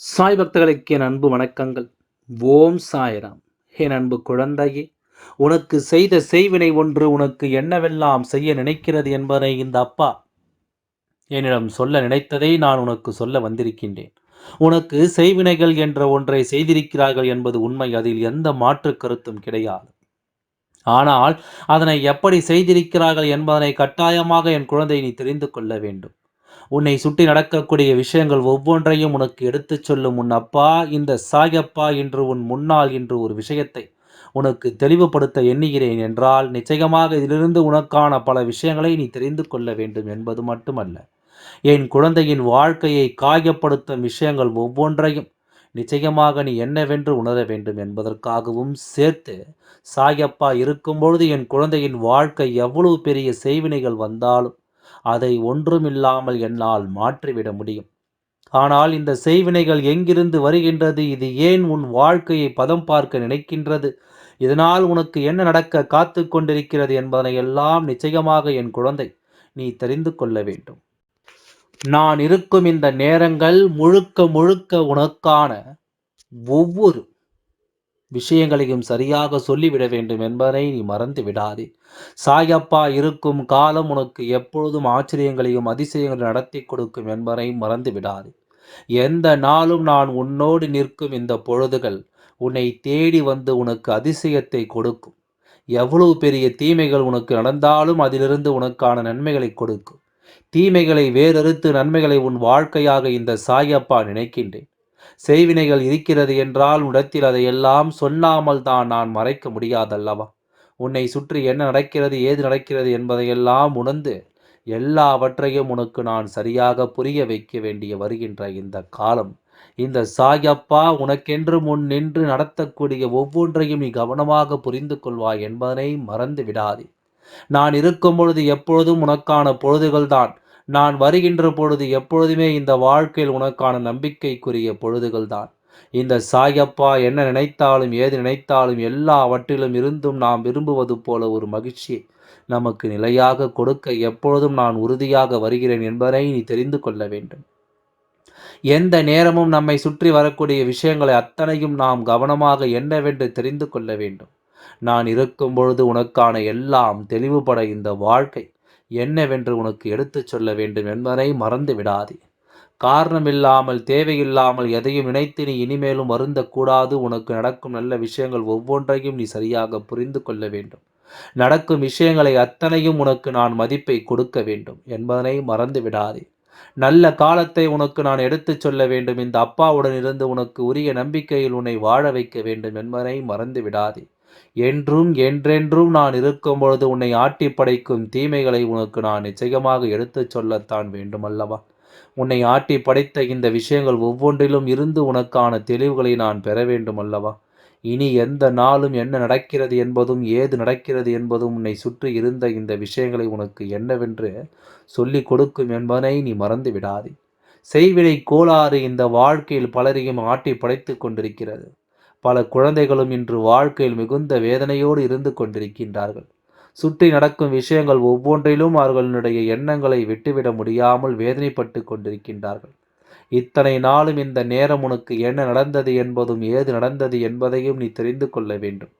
சாய் பக்தர்களுக்கு என் அன்பு வணக்கங்கள். ஓம் சாய்ராம். என் அன்பு குழந்தையே உனக்கு செய்த செய்வினை ஒன்று உனக்கு என்னவெல்லாம் செய்ய நினைக்கிறது என்பதை இந்த அப்பா என்னிடம் சொல்ல நினைத்ததை நான் உனக்கு சொல்ல வந்திருக்கின்றேன். உனக்கு செய்வினைகள் என்ற ஒன்றை செய்திருக்கிறார்கள் என்பது உண்மை. அதில் எந்த மாற்று கருத்தும் கிடையாது. ஆனால் அதனை எப்படி செய்திருக்கிறார்கள் என்பதனை கட்டாயமாக என் குழந்தை நீ தெரிந்து கொள்ள வேண்டும். உன்னை சுட்டி நடக்கக்கூடிய விஷயங்கள் ஒவ்வொன்றையும் உனக்கு எடுத்துச் சொல்லும் உன் அப்பா இந்த சாயப்பா என்று உன் முன்னால் என்று ஒரு விஷயத்தை உனக்கு தெளிவுபடுத்த எண்ணுகிறேன் என்றால் நிச்சயமாக இதிலிருந்து உனக்கான பல விஷயங்களை நீ தெரிந்து கொள்ள வேண்டும் என்பது மட்டுமல்ல. என் குழந்தையின் வாழ்க்கையை காயப்படுத்தும் விஷயங்கள் ஒவ்வொன்றையும் நிச்சயமாக நீ என்னவென்று உணர வேண்டும் என்பதற்காகவும் சேர்த்து சாயப்பா இருக்கும்பொழுது என் குழந்தையின் வாழ்க்கை எவ்வளவு பெரிய செய்வினைகள் வந்தாலும் அதை ஒன்றுமில்லாமல் என்னால் மாற்றிவிட முடியும். ஆனால் இந்த செய்வினைகள் எங்கிருந்து வருகின்றது? இது ஏன் உன் வாழ்க்கையை பதம் பார்க்க நினைக்கின்றது? இதனால் உனக்கு என்ன நடக்க காத்து கொண்டிருக்கிறது என்பதனை எல்லாம் நிச்சயமாக என் குழந்தை நீ தெரிந்து கொள்ள வேண்டும். நான் இருக்கும் இந்த நேரங்கள் முழுக்க முழுக்க உனக்கான ஒவ்வொரு விஷயங்களையும் சரியாக சொல்லிவிட வேண்டும் என்பதை நீ மறந்து விடாதே. சாயப்பா இருக்கும் காலம் உனக்கு எப்பொழுதும் ஆச்சரியங்களையும் அதிசயங்களையும் நடத்தி கொடுக்கும் என்பதை மறந்து விடாதே. எந்த நாளும் நான் உன்னோடு நிற்கும் இந்த பொழுதுகள் உன்னை தேடி வந்து உனக்கு அதிசயத்தை கொடுக்கும். எவ்வளவு பெரிய தீமைகள் உனக்கு நடந்தாலும் அதிலிருந்து உனக்கான நன்மைகளை கொடுக்கும். தீமைகளை வேறறுத்து நன்மைகளை உன் வாழ்க்கையாக இந்த சாயப்பா நினைக்கின்றேன். செய்வினைகள் இருக்கிறது என்றால் உடத்தில் அதையெல்லாம் சொல்லாமல் தான் நான் மறைக்க முடியாதல்லவா? உன்னை சுற்றி என்ன நடக்கிறது ஏது நடக்கிறது என்பதையெல்லாம் உணர்ந்து எல்லாவற்றையும் உனக்கு நான் சரியாக புரிய வைக்க வேண்டிய வருகின்ற இந்த காலம். இந்த சாயப்பா உனக்கென்று முன் நின்று நடத்தக்கூடிய ஒவ்வொன்றையும் நீ கவனமாக புரிந்து கொள்வாய் என்பதனை மறந்து விடாதே நான் இருக்கும் பொழுது எப்பொழுதும் உனக்கான பொழுதுகள்தான். நான் வருகின்ற பொழுது எப்பொழுதுமே இந்த வாழ்க்கையில் உனக்கான நம்பிக்கைக்குரிய பொழுதுகள் தான் இந்த சாயப்பா என்ன நினைத்தாலும் ஏது நினைத்தாலும் எல்லாவற்றிலும் இருந்தும் நாம் விரும்புவது போல ஒரு மகிழ்ச்சியை நமக்கு நிலையாக கொடுக்க எப்பொழுதும் நான் உறுதியாக வருகிறேன் என்பதை நீ தெரிந்து கொள்ள வேண்டும். எந்த நேரமும் நம்மை சுற்றி வரக்கூடிய விஷயங்களை அத்தனையும் நாம் கவனமாக என்னவென்று தெரிந்து கொள்ள வேண்டும். நான் இருக்கும் பொழுது உனக்கான எல்லாம் தெளிவுபட இந்த வாழ்க்கை என்னவென்று உனக்கு எடுத்துச் சொல்ல வேண்டும் என்பதை மறந்து விடாதே. காரணமில்லாமல் தேவையில்லாமல் எதையும் நினைத்து நீ இனிமேலும் வருந்தக்கூடாது. உனக்கு நடக்கும் நல்ல விஷயங்கள் ஒவ்வொன்றையும் நீ சரியாக புரிந்து கொள்ள வேண்டும். நடக்கும் விஷயங்களை அத்தனையும் உனக்கு நான் மதிப்பை கொடுக்க வேண்டும் என்பதனை மறந்து விடாதே. நல்ல காலத்தை உனக்கு நான் எடுத்துச் சொல்ல வேண்டும். இந்த அப்பாவுடன் இருந்து உனக்கு உரிய நம்பிக்கையில் உன்னை வாழ வைக்க வேண்டும் என்பதனை மறந்து விடாதே. என்றும் என்றென்றும் நான் இருக்கும் பொழுது உன்னை ஆட்டி படைக்கும் தீமைகளை உனக்கு நான் நிச்சயமாக எடுத்துச் சொல்லத்தான் வேண்டுமல்லவா? உன்னை ஆட்டி படைத்த இந்த விஷயங்கள் ஒவ்வொன்றிலும் இருந்து உனக்கான தெளிவுகளை நான் பெற வேண்டுமல்லவா? இனி எந்த நாளும் என்ன நடக்கிறது என்பதும் ஏது நடக்கிறது என்பதும் உன்னை சுற்றி இருந்த இந்த விஷயங்களை உனக்கு என்னவென்று சொல்லிக் கொடுக்கும் என்பதை நீ மறந்து விடாதே. செய்வினை கோளாறு இந்த வாழ்க்கையில் பலரையும் ஆட்டி படைத்து கொண்டிருக்கிறது. பல குழந்தைகளும் இன்று வாழ்க்கையில் மிகுந்த வேதனையோடு இருந்து கொண்டிருக்கின்றார்கள். சுற்றி நடக்கும் விஷயங்கள் ஒவ்வொன்றிலும் அவர்களுடைய எண்ணங்களை விட்டுவிட முடியாமல் வேதனைப்பட்டு கொண்டிருக்கின்றார்கள். இத்தனை நாளும் இந்த நேரம் உனக்கு என்ன நடந்தது என்பதும் ஏது நடந்தது என்பதையும் நீ தெரிந்து கொள்ள வேண்டும்.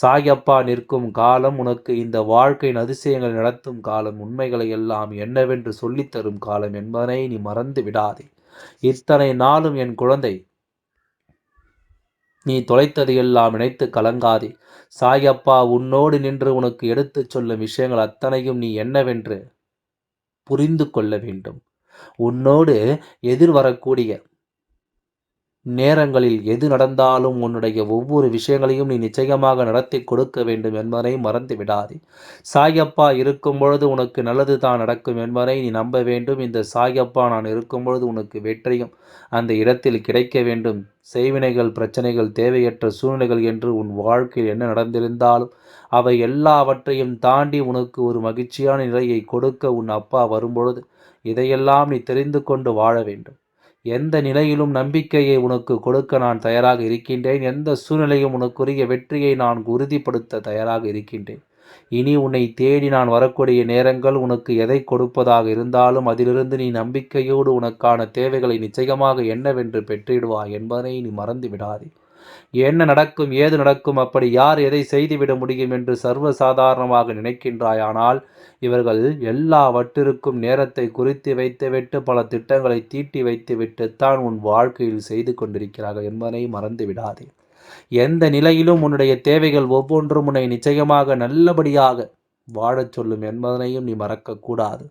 சாயப்பா நிற்கும் காலம் உனக்கு இந்த வாழ்க்கையின் அதிசயங்கள் நடத்தும் காலம் உண்மைகளை எல்லாம் என்னவென்று சொல்லித்தரும் காலம் என்பதனை நீ மறந்து விடாதே. இத்தனை நாளும் என் குழந்தை நீ தொலைத்தது எல்லாம் நினைத்து கலங்காதே. சாயப்பா உன்னோடு நின்று உனக்கு எடுத்துச் சொல்லும் விஷயங்கள் அத்தனையும் நீ என்னவென்று புரிந்து கொள்ள வேண்டும். உன்னோடு எதிர்வரக்கூடிய நேரங்களில் எது நடந்தாலும் உன்னுடைய ஒவ்வொரு விஷயங்களையும் நீ நிச்சயமாக நடத்தி கொடுக்க வேண்டும் என்பதை மறந்து விடாதே. சாயப்பா இருக்கும் பொழுது உனக்கு நல்லது தான் நடக்கும் என்பதை நீ நம்ப வேண்டும். இந்த சாயப்பா நான் இருக்கும் பொழுது உனக்கு வெற்றியும் அந்த இடத்தில் கிடைக்க வேண்டும். செய்வினைகள் பிரச்சனைகள் தேவையற்ற சூழ்நிலைகள் என்று உன் வாழ்க்கையில் என்ன நடந்திருந்தாலும் அவை எல்லாவற்றையும் தாண்டி உனக்கு ஒரு மகிழ்ச்சியான நிலையை கொடுக்க உன் அப்பா வரும்பொழுது இதையெல்லாம் நீ தெரிந்து கொண்டு வாழ வேண்டும். எந்த நிலையிலும் நம்பிக்கையை உனக்கு கொடுக்க நான் தயாராக இருக்கின்றேன். எந்த சூழ்நிலையும் உனக்குரிய வெற்றியை நான் உறுதிப்படுத்த தயாராக இருக்கின்றேன். இனி உன்னை தேடி நான் வரக்கூடிய நேரங்கள் உனக்கு எதை கொடுப்பதாக இருந்தாலும் அதிலிருந்து நீ நம்பிக்கையோடு உனக்கான தேவைகளை நிச்சயமாக என்னவென்று பெற்றிடுவாய் என்பதை நீ மறந்து விடாதே என்ன நடக்கும் ஏது நடக்கும் அப்படி யார் எதை செய்துவிட முடியும் என்று சர்வ சாதாரணமாக நினைக்கின்றாய் ஆனால் இவர்கள் எல்லாவற்றிற்கும் நேரத்தை குறித்து வைத்துவிட்டு பல திட்டங்களை தீட்டி வைத்துவிட்டுத்தான் உன் வாழ்க்கையில் செய்து கொண்டிருக்கிறார்கள் என்பதை மறந்து விடாதே எந்த நிலையிலும் உன்னுடைய தேவைகள் ஒவ்வொன்றும் உன்னை நிச்சயமாக நல்லபடியாக வாழச் சொல்லும் என்பதனையும் நீ மறக்கக்கூடாது.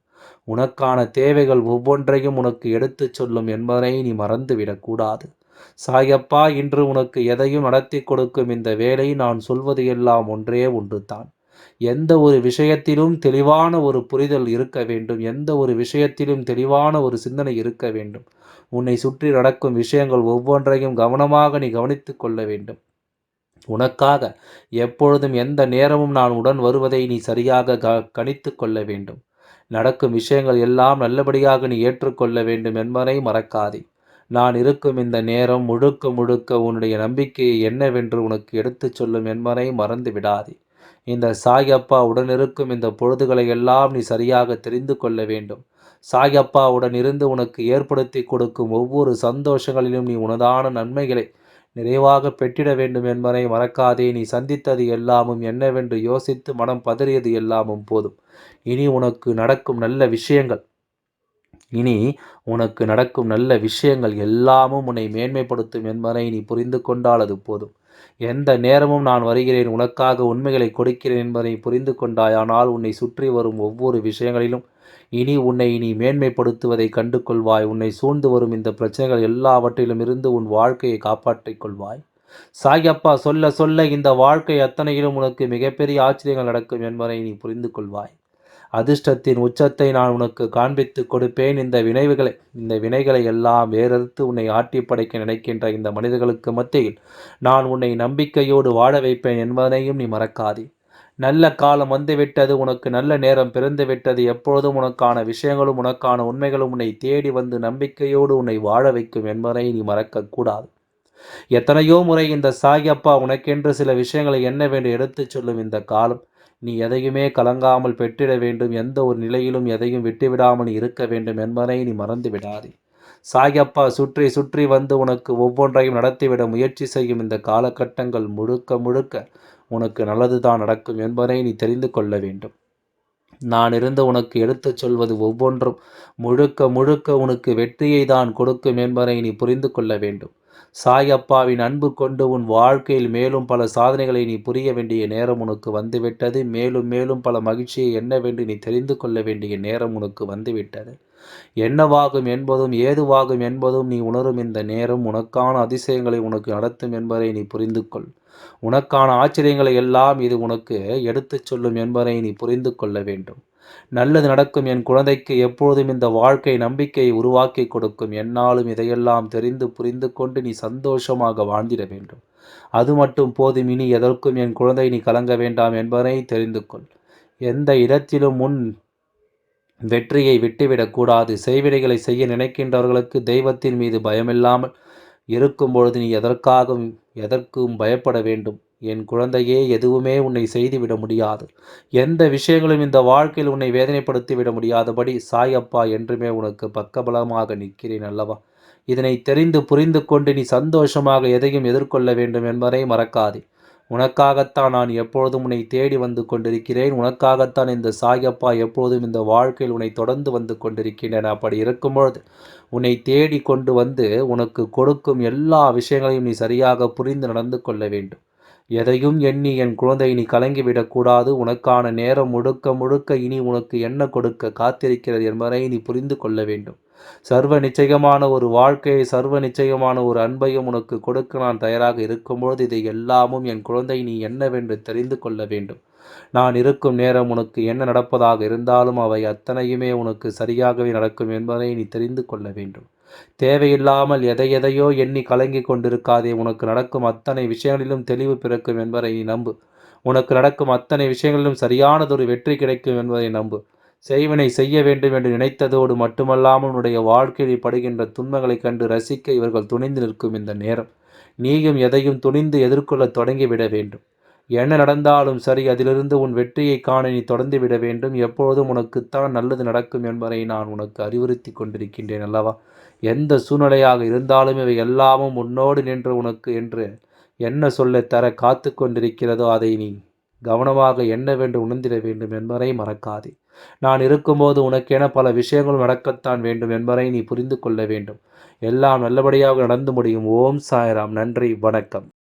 உனக்கான தேவைகள் ஒவ்வொன்றையும் உனக்கு எடுத்துச் சொல்லும் என்பதனை நீ மறந்துவிடக்கூடாது. சாயப்பா இன்று உனக்கு எதையும் நடத்தி கொடுக்கும் இந்த வேலை நான் சொல்வது எல்லாம் ஒன்றே ஒன்றுதான். எந்த ஒரு விஷயத்திலும் தெளிவான ஒரு புரிதல் இருக்க வேண்டும். எந்த ஒரு விஷயத்திலும் தெளிவான ஒரு சிந்தனை இருக்க வேண்டும். உன்னை சுற்றி நடக்கும் விஷயங்கள் ஒவ்வொன்றையும் கவனமாக நீ கவனித்து கொள்ள வேண்டும். உனக்காக எப்பொழுதும் எந்த நேரமும் நான் உடன் வருவதை நீ சரியாக க கணித்து கொள்ள வேண்டும். நடக்கும் விஷயங்கள் எல்லாம் நல்லபடியாக நீ ஏற்றுக்கொள்ள வேண்டும் என்பதை மறக்காதே. நான் இருக்கும் இந்த நேரம் முழுக்க முழுக்க உன்னுடைய நம்பிக்கையை என்னவென்று உனக்கு எடுத்துச் சொல்லும் என்பதை மறந்து விடாதே. இந்த சாயப்பா உடனிருக்கும் இந்த பொழுதுகளை எல்லாம் நீ சரியாக தெரிந்து கொள்ள வேண்டும். சாயப்பாவுடன் இருந்து உனக்கு ஏற்படுத்தி கொடுக்கும் ஒவ்வொரு சந்தோஷங்களிலும் நீ உனதான நன்மைகளை நிறைவாக பெற்றிட வேண்டும் என்பதை மறக்காதே. நீ சந்தித்தது எல்லாமும் என்னவென்று யோசித்து மனம் பதறியது எல்லாமும் போதும். இனி உனக்கு நடக்கும் நல்ல விஷயங்கள். இனி உனக்கு நடக்கும் நல்ல விஷயங்கள் எல்லாமும் உன்னை மேன்மைப்படுத்தும் என்பதை நீ புரிந்து கொண்டால் அது போதும். எந்த நேரமும் நான் வருகிறேன் உனக்காக உண்மைகளை கொடுக்கிறேன் என்பதை புரிந்து கொண்டாயானால் உன்னை சுற்றி வரும் ஒவ்வொரு விஷயங்களிலும் இனி உன்னை நீ மேன்மைப்படுத்துவதை கண்டு கொள்வாய் உன்னை சூழ்ந்து வரும் இந்த பிரச்சனைகள் எல்லாவற்றிலும் இருந்து உன் வாழ்க்கையை காப்பாற்றிக் கொள்வாய். சாயப்பா சொல்ல சொல்ல இந்த வாழ்க்கை அத்தனையிலும் உனக்கு மிகப்பெரிய ஆச்சரியங்கள் நடக்கும் என்பதை நீ புரிந்து கொள்வாய். அதிர்ஷ்டத்தின் உச்சத்தை நான் உனக்கு காண்பித்து கொடுப்பேன். இந்த வினைவுகளை இந்த வினைகளை எல்லாம் வேறறுத்து உன்னை ஆட்டி படைக்க நினைக்கின்ற இந்த மனிதர்களுக்கு மத்தியில் நான் உன்னை நம்பிக்கையோடு வாழ வைப்பேன் என்பதனையும் நீ மறக்காதே. நல்ல காலம் வந்துவிட்டது உனக்கு நல்ல நேரம் பிறந்து விட்டது எப்பொழுதும் உனக்கான விஷயங்களும் உனக்கான உண்மைகளும் உன்னை தேடி வந்து நம்பிக்கையோடு உன்னை வாழ வைக்கும் என்பதை நீ மறக்கக்கூடாது எத்தனையோ முறை இந்த சாயப்பா உனக்கென்று சில விஷயங்களை என்ன வேண்டு எடுத்துச் சொல்லும் இந்த காலம். நீ எதையுமே கலங்காமல் பெற்றிட வேண்டும். எந்த ஒரு நிலையிலும் எதையும் விட்டுவிடாமல் இருக்க வேண்டும் என்பதை நீ மறந்து விடாதே. சாயப்பா சுற்றி சுற்றி வந்து உனக்கு ஒவ்வொன்றையும் நடத்திவிட முயற்சி செய்யும் இந்த காலகட்டங்கள் முழுக்க முழுக்க உனக்கு நல்லதுதான் நடக்கும் என்பதை நீ தெரிந்து கொள்ள வேண்டும். நான் இருந்து உனக்கு எடுத்துச் சொல்வது ஒவ்வொன்றும் முழுக்க முழுக்க உனக்கு வெற்றியை தான் கொடுக்கும் என்பதை நீ புரிந்து கொள்ள வேண்டும். சாயப்பாவின் அன்பு கொண்டு உன் வாழ்க்கையில் மேலும் பல சாதனைகளை நீ புரிய வேண்டிய நேரம் உனக்கு வந்துவிட்டது. மேலும் மேலும் பல மகிழ்ச்சியை என்னவென்று நீ தெரிந்து கொள்ள வேண்டிய நேரம் உனக்கு வந்துவிட்டது. என்னவாகும் என்பதும் ஏதுவாகும் என்பதும் நீ உணரும் இந்த நேரம். உனக்கான அதிசயங்களை உனக்கு நடத்தும் என்பதை நீ புரிந்து கொள் உனக்கான ஆச்சரியங்களை எல்லாம் இது உனக்கு எடுத்துச் சொல்லும் என்பதை நீ புரிந்து கொள்ள வேண்டும். நல்லது நடக்கும் என் குழந்தைக்கு எப்பொழுதும் இந்த வாழ்க்கை நம்பிக்கையை உருவாக்கி கொடுக்கும். என்னாலும் இதையெல்லாம் தெரிந்து புரிந்து கொண்டு நீ சந்தோஷமாக வாழ்ந்திட வேண்டும். அது மட்டும் போதும் இனி எதற்கும் என் குழந்தை நீ கலங்க வேண்டாம் என்பதை தெரிந்து கொள். எந்த இடத்திலும் முன் வெற்றியை விட்டுவிடக்கூடாது செய்வினைகளை செய்ய நினைக்கின்றவர்களுக்கு தெய்வத்தின் மீது பயமில்லாமல் இருக்கும் பொழுது நீ எதற்காகவும் எதற்கும் பயப்பட வேண்டும். என் குழந்தையே எதுவுமே உன்னை செய்துவிட முடியாது. எந்த விஷயங்களும் இந்த வாழ்க்கையில் உன்னை வேதனைப்படுத்தி விட முடியாதபடி சாயப்பா என்றுமே உனக்கு பக்கபலமாக நிற்கிறேன் அல்லவா? இதனை தெரிந்து புரிந்து கொண்டு நீ சந்தோஷமாக எதையும் எதிர்கொள்ள வேண்டும் என்பதை மறக்காதே. உனக்காகத்தான் நான் எப்பொழுதும் உன்னை தேடி வந்து கொண்டிருக்கிறேன். உனக்காகத்தான் இந்த சாயப்பா எப்பொழுதும் இந்த வாழ்க்கையில் உன்னை தொடர்ந்து வந்து கொண்டிருக்கின்றன. அப்படி இருக்கும்பொழுது உன்னை தேடி கொண்டு வந்து உனக்கு கொடுக்கும் எல்லா விஷயங்களையும் நீ சரியாக புரிந்து நடந்து கொள்ள வேண்டும். எதையும் எண்ணி என் குழந்தை நீ கலங்கிவிடக்கூடாது உனக்கான நேரம் முழுக்க முழுக்க இனி உனக்கு என்ன கொடுக்க காத்திருக்கிறது என்பதை நீ புரிந்து கொள்ள வேண்டும். சர்வ நிச்சயமான ஒரு வாழ்க்கையை சர்வ நிச்சயமான ஒரு அன்பையும் உனக்கு கொடுக்க நான் தயாராக இருக்கும்பொழுது இதை எல்லாமும் என் குழந்தை நீ என்னவென்று தெரிந்து கொள்ள வேண்டும். நான் இருக்கும் நேரம் உனக்கு என்ன நடப்பதாக இருந்தாலும் அவை அத்தனையுமே உனக்கு சரியாகவே நடக்கும் என்பதை நீ தெரிந்து கொள்ள வேண்டும். தேவையில்லாமல் எதை எதையோ எண்ணி கலங்கி கொண்டிருக்காதே. உனக்கு நடக்கும் அத்தனை விஷயங்களிலும் தெளிவு பிறக்கும் என்பதை நம்பு. உனக்கு நடக்கும் அத்தனை விஷயங்களிலும் சரியானதொரு வெற்றி கிடைக்கும் என்பதை நம்பு. செய்வனை செய்ய வேண்டும் என்று நினைத்ததோடு மட்டுமல்லாமல் உன்னுடைய வாழ்க்கையில் படுகின்ற துன்பங்களைக் கண்டு ரசிக்க இவர்கள் துணிந்து நிற்கும் இந்த நேரம். நீயும் எதையும் துணிந்து எதிர்கொள்ள தொடங்கிவிட வேண்டும். என்ன நடந்தாலும் சரி அதிலிருந்து உன் வெற்றியை காண நீ தொடர்ந்து விட வேண்டும். எப்பொழுதும் உனக்குத்தான் நல்லது நடக்கும் என்பதை நான் உனக்கு அறிவுறுத்தி கொண்டிருக்கின்றேன் அல்லவா? எந்த சூழ்நிலையாக இருந்தாலும் இவை எல்லாமும் உன்னோடு நின்று உனக்கு என்று என்ன சொல்ல தர காத்து கொண்டிருக்கிறதோ அதை நீ கவனமாக என்ன வேண்டும் உணர்ந்திட வேண்டும் என்பதை மறக்காதே. நான் இருக்கும்போது உனக்கென பல விஷயங்கள் நடக்கத்தான் வேண்டும் என்பதை நீ புரிந்து கொள்ள வேண்டும். எல்லாம் நல்லபடியாக நடந்து முடியும். ஓம் சாய்ராம். நன்றி. வணக்கம்.